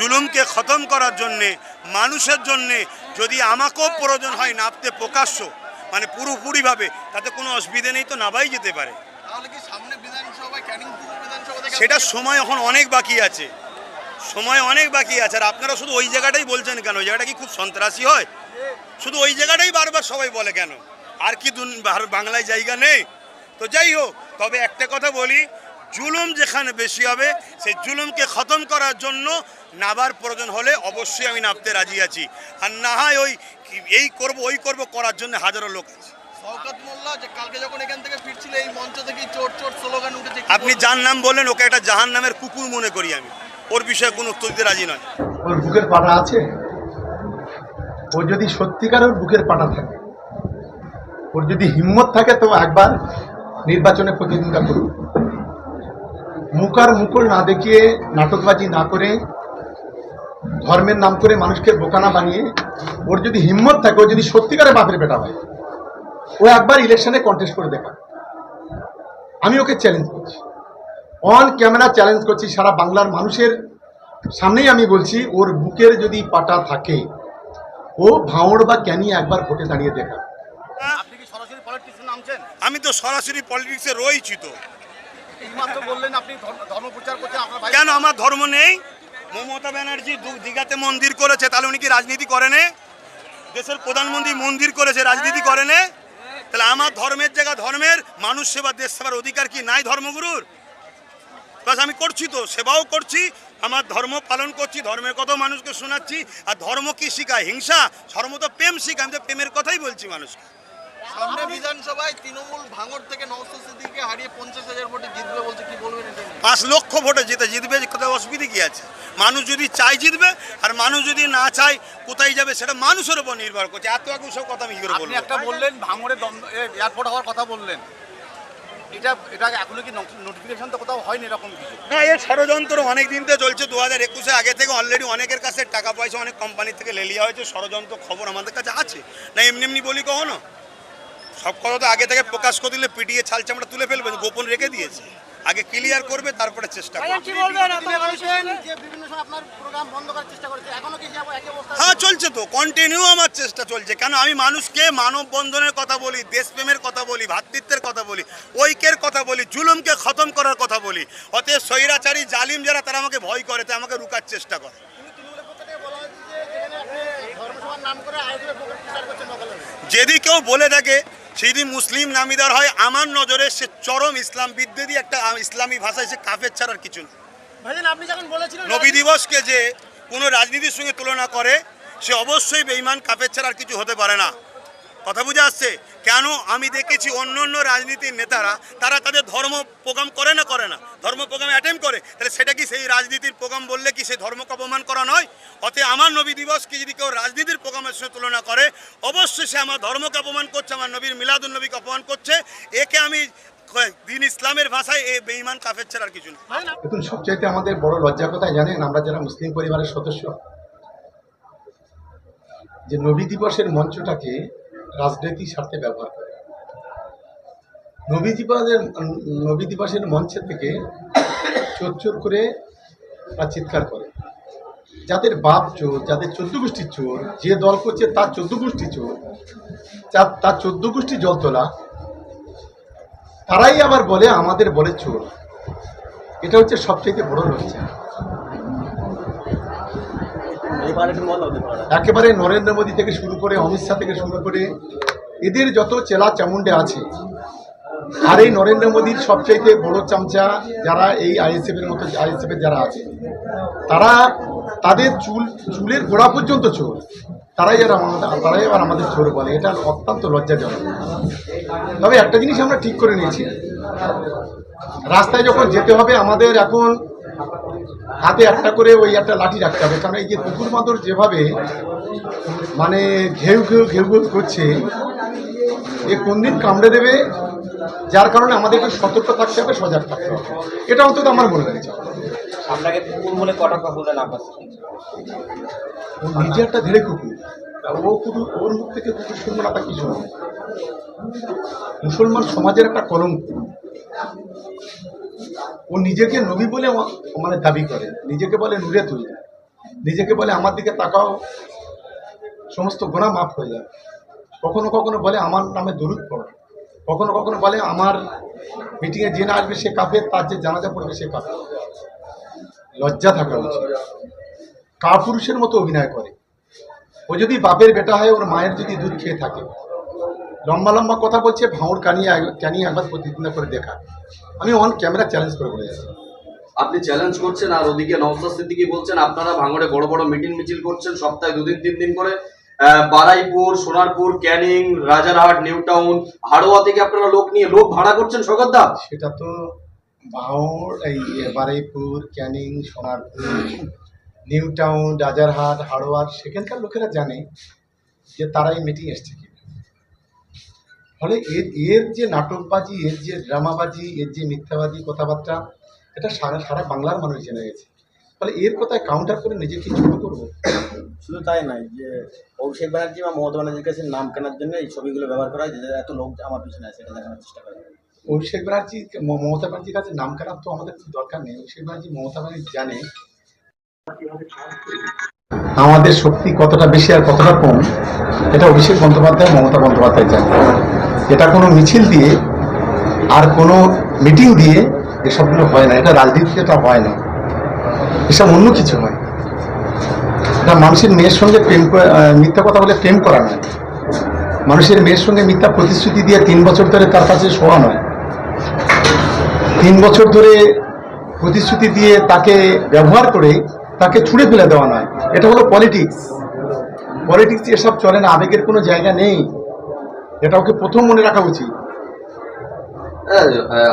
জুলুমকে খতম করার জন্যে মানুষের জন্যে যদি আমাকেও প্রয়োজন হয় নাবতে প্রকাশ্য মানে পুরোপুরিভাবে তাতে কোনো অসুবিধে নেই তো নাবাই যেতে পারে। সেটার সময় এখন অনেক বাকি আছে। সময় অনেক বাকি আছে। আর আপনারা শুধু ওই জায়গাটাই বলছেন কেন? ওই জায়গাটা কি খুব সন্ত্রাসী হয়? শুধু ওই জায়গাটাই বারবার সবাই বলে কেন? আর কি বাংলায় জায়গা নেই? তো যাই হোক তবে একটা কথা বলি জুলুম যেখানে বেশি হবে সেই জুলুমকে খতম করার জন্য নাবার প্রয়োজন হলে অবশ্যই আমি নাবতে রাজি আছি। আর না হয় ওই এই করব ওই করব করার জন্য হাজারো লোক আছে। শওকত কালকে যখন এখান থেকে ফিরছিল এই মঞ্চ থেকেই চোট চোট স্লোগান উঠেছে কি আপনি যার নাম বললেন ওকে একটা জাহান নামের কুকুর মনে করি আমি। ওর বিষয়ে কোনো উত্তর দিতে রাজি নয়। ওর বুকের পাটা আছে? ও যদি সত্যিকার ওর বুকের পাটা থাকে ওর যদি হিম্মত থাকে তো একবার নির্বাচনে প্রতিদ্বন্দ্বিতা করুক। মুখ আর মুকুল না দেখিয়ে নাটকবাজি না করে, ধর্মের নাম করে মানুষকে বোকানা বানিয়ে, ওর যদি হিম্মত থাকে, ও যদি সত্যিকারে বাপের বেটা হয়, ও একবার ইলেকশনে কন্টেস্ট করে দেখা আমি ওকে চ্যালেঞ্জ করছি। অন ক্যামেরা চ্যালেঞ্জ করছি, সারা বাংলার মানুষের সামনেই আমি বলছি, ওর বুকের যদি পাটা থাকে, ও ভাঁড় বা ক্যানি একবার ভোটে দাঁড়িয়ে দেখা আমি তো সরাসরি পলিটিক্সে রয়েছি তো। কেন আমার ধর্ম নেই? মমতা ব্যানার্জি দীঘাতে মন্দির করেছে, তাহলে উনি কি রাজনীতি করেনে দেশের প্রধানমন্ত্রী মন্দির করেছে, রাজনীতি করেনে তাহলে আমার ধর্মের জায়গা, ধর্মের মানুষ সেবা দেশ সেবার অধিকার কি নাই ধর্মগুরুর? বাস আমি করছি তো, সেবাও করছি, আমার ধর্ম পালন করছি, ধর্মের কথাও মানুষকে শোনাচ্ছি, আর ধর্ম কি শিখায়? হিংসা? ধর্ম তো প্রেম শিখায়, আমি তো প্রেমের কথাই বলছি মানুষকে। সামনে বিধানসভায় তৃণমূল ভাঙড় থেকে নওশাদ সিদ্দিকীকে হারিয়ে পঞ্চাশ হাজার ভোটে জিতবে বলছে কি বলবেন পাঁচ লক্ষ ভোটে জিতে জিতবে কোথায় অসুবিধে কি আছে? মানুষ যদি চাই জিতবে আর মানুষ যদি না চায় কোথায় যাবে সেটা মানুষের উপর নির্ভর করছে। এত আগে সব কথা আমি কি করে বলব? একটা বললেন ভাঙড়ে এয়ারপোর্ট হওয়ার কথা বললেন। এটা এটা এখনও কি নোটিফিকেশন তো কোথাও হয়নি এরকম কিছু? না এর ষড়যন্ত্র অনেক দিন থেকে চলছে। দু হাজার একুশে আগে থেকে অলরেডি অনেকের কাছে টাকা পয়সা অনেক কোম্পানি থেকে লেলিয়া হয়েছে। ষড়যন্ত্র খবর আমাদের কাছে আছে। না এমনি এমনি বলি কখনো? সব কথা তো আগে থেকে প্রকাশ করে দিলে পিটিয়ে ছাল চামড়া তুলে ফেলবে গোপন রেখে দিয়েছে। আগে ক্লিয়ার করবে তারপরে চেষ্টা করবে। কি বলবেন? আপনি বলছেন যে বিভিন্ন সময় আপনার প্রোগ্রাম বন্ধ করার চেষ্টা করেছে এখনও কি যাব একই অবস্থা? হ্যাঁ চলছে তো। কন্টিনিউ আমার চেষ্টা চলছে। কেন আমি মানুষকে মানব বন্ধনের কথা বলি দেশপ্রেমের কথা বলি ভাতৃত্বের কথা বলি ঐক্যের কথা বলি জুলুমকে খতম করার কথা বলি। অতএব স্বৈরাচারী জালিম যারা তারা আমাকে ভয় করে তাই আমাকে রুকার চেষ্টা করে। যদি কেউ বলে থাকে যদি মুসলিম নামিদার হয় আমার নজরে সে চরম ইসলাম বিদ্বেষী একটা ইসলামী ভাষায় সে কাফের ছাড়ার কিছু না। ভাইজান আপনি যখন বলেছিলেন নবী দিবসকে যে কোনো রাজনীতির সঙ্গে তুলনা করে সে অবশ্যই বেইমান কাফের ছাড়া আর কিছু হতে পারে না। কথা বুঝে আসছে? কেন আমি দেখেছি অন্য অন্য রাজনীতির নেতারা তারা তাদের ধর্ম প্রোগ্রাম করে না করে না। ধর্ম প্রোগ্রাম অ্যাটেম্প করে তাহলে সেটা কি সেই রাজনীতির প্রোগ্রাম বললে কি সেই ধর্মকে অপমান করা নয়? অতএব আমার নবী দিবসকে যদি কেউ রাজনীতির প্রোগ্রামের সঙ্গে তুলনা করে, অবশ্যই সে আমার ধর্মকে অপমান করছে, আমার নবীর মিলাদুল নবীকে অপমান করছে। একে আমি দিন ইসলামের ভাষায় এ বেইমান কাফের ছাড়া আর কিছু না। দেখুন, সবচাইতে আমাদের বড় লজ্জা কোথায় জানেন, আমরা যারা মুসলিম পরিবারের সদস্য, যে নবী দিবসের মঞ্চটাকে রাজনৈতিক স্বার্থে ব্যবহার করে। নবী দিবসের নবী দিবসের মঞ্চে থেকে চোর চোর করে চিৎকার করে। যাদের বাপ চোর যাদের চোদ্দ গোষ্ঠীর চোর যে দল করছে তার চোদ্দ গোষ্ঠী চোর তার চোদ্দ গোষ্ঠী জল তোলা তারাই আবার বলে আমাদের বলে চোর। এটা হচ্ছে সবচেয়ে বড় লজ্জা। একেবারে নরেন্দ্র মোদী থেকে শুরু করে অমিত শাহ থেকে শুরু করে এদের যত চেলা চামুন্ডে আছে আর এই নরেন্দ্র মোদীর সবচাইতে বড় চামচা যারা এই আইএসএফ এর মতো আইএসএফ এর যারা আছে তারা তাদের চুল, চুলের গোড়া পর্যন্ত চোর। তারাই যারা আমাদের, তারাই আবার আমাদের চোর বলে। এটা অত্যন্ত লজ্জাজনক। তবে একটা জিনিস আমরা ঠিক করে নিয়েছি। রাস্তায় যখন যেতে হবে, আমাদের এখন হাতে একটা করে ওই একটা লাঠি রাখতে হবে। কারণ এই যে কুকুর মাদুর যেভাবে মানে ঘেউ ঘেউ ঘেউ ঘেউ করছে, এ কোন দিন কামড়ে দেবে? যার কারণে আমাদের একটু সতর্ক থাকতে হবে, সজাগ থাকতে হবে। এটা অন্তত আমার মনে হয়েছে। আপনাকে কুকুর বলে কটাকা বললেন আব্বাস ও নিজে একটা ধেড়ে কুকুর। ও কুকুর, ওর মুখ থেকে কুকুর শুনব না, তা কি শুনব? মুসলমান সমাজের একটা কলঙ্ক ও নিজেকে নবী বলে মানে দাবি করে। নিজেকে বলে নুরে তুই নিজেকে বলে আমার দিকে তাকাও। সমস্ত গোনা মাফ হয়ে যাবে কখনো কখনো বলে আমার নামে দরুদ পড়ো। কখনো কখনো বলে আমার মিটিংয়ে যে না আসবে সে কাফের, তার যে জানাজা পড়বে সে কাফের। লজ্জা থাকা উচিত। কাপুরুষের মতো অভিনয় করে। ও যদি বাপের বেটা হয় ওর মায়ের যদি দুধ খেয়ে থাকে। লম্বা লম্বা কথা বলছে ভাঁড় কানিয়ে কানিয়ে একবার প্রতিদিনা করে দেখা। আমি অন ক্যামেরা চ্যালেঞ্জ করে বলে যাচ্ছি। আপনি চ্যালেঞ্জ করছেন আর ওদিকে নওসাদ সিদ্দিকি বলছেন আপনারা ভাঙড়ে বড় বড় মিটিং মিছিল করছেন সপ্তাহে দুদিন তিন দিন করে। বারাইপুর সোনারপুর ক্যানিং রাজারহাট নিউ টাউন হাড়োয়া থেকে আপনারা লোক নিয়ে লোক ভাড়া করছেন সগদ্দা সেটা তো ভাঁড় এই ক্যানিং, সোনারপুর নিউ টাউন রাজারহাট, হাড়োয়ার, সেখানকার লোকেরা জানে যে তারা এই মিটিং এসছে কি ফলে এর এর যে নাটকবাজি, এর যে ড্রামাবাজি, এর যে মিথ্যাবাজি কথাবার্তা, এটা সারা সারা বাংলার মানুষ জেনে গেছে। ফলে এর কথায় কাউন্টার করে নিজেকে ছোট করব। শুধু তাই নয় যে অভিষেক ব্যানার্জি বা মমতা ব্যানার্জির কাছে নাম কেনার জন্য এই ছবিগুলো ব্যবহার করা হয়, যে এত লোক আমার পিছনে আছে, এটা দেখানোর চেষ্টা করে। অভিষেক ব্যানার্জি মমতা ব্যানার্জির কাছে নাম কেনার তো আমাদের দরকার নেই। অভিষেক ব্যানার্জি, মমতা ব্যানার্জি জানে। আমাদের শক্তি কতটা বেশি আর কতটা কম, এটা অভিষেক বন্দ্যোপাধ্যায়, মমতা বন্দ্যোপাধ্যায় জানে। এটা কোনো মিছিল দিয়ে আর কোনো মিটিং দিয়ে এসবগুলো হয় না। এটা রাজনীতিতে এটা হয় না। এসব অন্য কিছু হয়। এটা মানুষের মেয়ের সঙ্গে প্রেম মিথ্যা কথা বলে প্রেম করা নয়। মানুষের মেয়ের সঙ্গে মিথ্যা প্রতিশ্রুতি দিয়ে তিন বছর ধরে তার কাছে শোয়া নয়। তিন বছর ধরে প্রতিশ্রুতি দিয়ে তাকে ব্যবহার করে তাকে ছুঁড়ে ফেলে দেওয়া নয়। এটা হলো পলিটিক্স পলিটিক্স এসব চলে না আবেগের কোনো জায়গা নেই। এটা ওকে প্রথম মনে রাখা উচিত। হ্যাঁ, আহ,